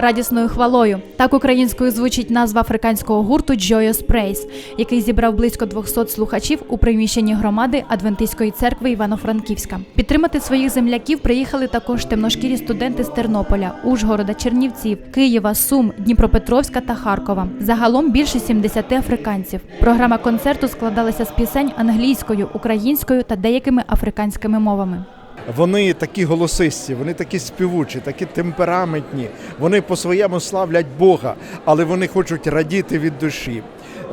радісною хвалою. Так українською звучить назва африканського гурту Joyous Praise, який зібрав близько 200 слухачів у приміщенні громади Адвентистської церкви Івано-Франківська. Підтримати своїх земляків приїхали також темношкірі студенти з Тернополя, Ужгорода, Чернівців, Києва, Сум, Дніпропетровська та Харкова. Загалом більше 70 африканців. Програма концерту складалася з пісень англійською, українською та деякими африканськими мовами. Вони такі голосисті, вони такі співучі, такі темпераментні. Вони по-своєму славлять Бога, але вони хочуть радіти від душі.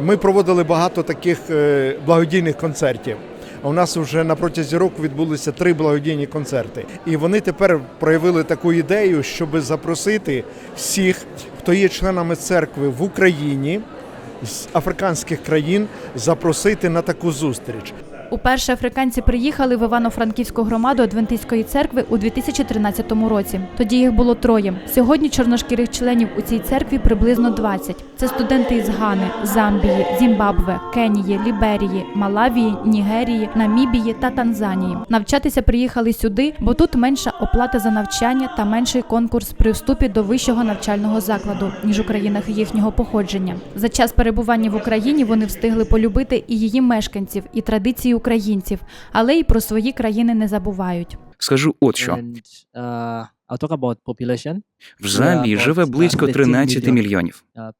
Ми проводили багато таких е, благодійних концертів. У нас вже на протязі року відбулися три благодійні концерти. І вони тепер проявили таку ідею, щоб запросити всіх, хто є членами церкви в Україні з африканських країн, запросити на таку зустріч. Уперше африканці приїхали в Івано-Франківську громаду Адвентистської церкви у 2013 році. Тоді їх було троє. Сьогодні чорношкірих членів у цій церкві приблизно 20. Це студенти із Гани, Замбії, Зімбабве, Кенії, Ліберії, Малавії, Нігерії, Намібії та Танзанії. Навчатися приїхали сюди, бо тут менша оплата за навчання та менший конкурс при вступі до вищого навчального закладу, ніж у країнах їхнього походження. За час перебування в Україні вони встигли полюбити і її мешканців, і традиції українців, але й про свої країни не забувають. Скажу от що. Uh. В Замбії живе близько 13 мільйонів. Uh,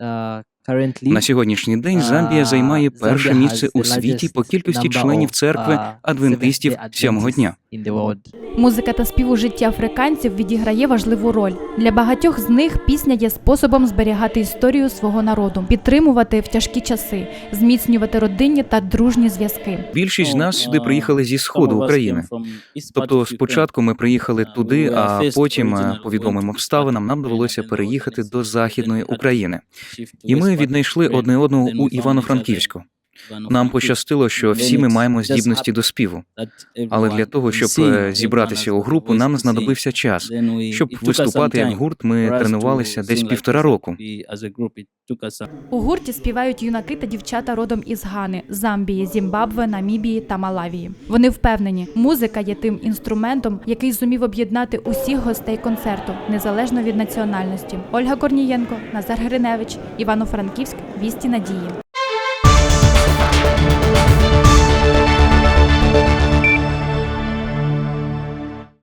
uh, На сьогоднішній день Замбія займає перше місце у світі по кількості членів церкви адвентистів сьомого дня. Музика та спів у житті африканців відіграє важливу роль. Для багатьох з них пісня є способом зберігати історію свого народу, підтримувати в тяжкі часи, зміцнювати родинні та дружні зв'язки. Більшість з нас сюди приїхали зі сходу України. Тобто, спочатку ми приїхали туди, а потім, е, по відомим обставинам, нам довелося переїхати до західної України. І ми віднайшли одне одного у Івано-Франківську. Нам пощастило, що всі ми маємо здібності до співу. Але для того, щоб е, зібратися у групу, нам знадобився час. Щоб виступати як гурт, ми тренувалися десь півтора року. У гурті співають юнаки та дівчата родом із Гани, Замбії, Зімбабве, Намібії та Малавії. Вони впевнені, музика є тим інструментом, який зумів об'єднати усіх гостей концерту, незалежно від національності. Ольга Корнієнко, Назар Гриневич, Івано-Франківськ, Вісті Надії.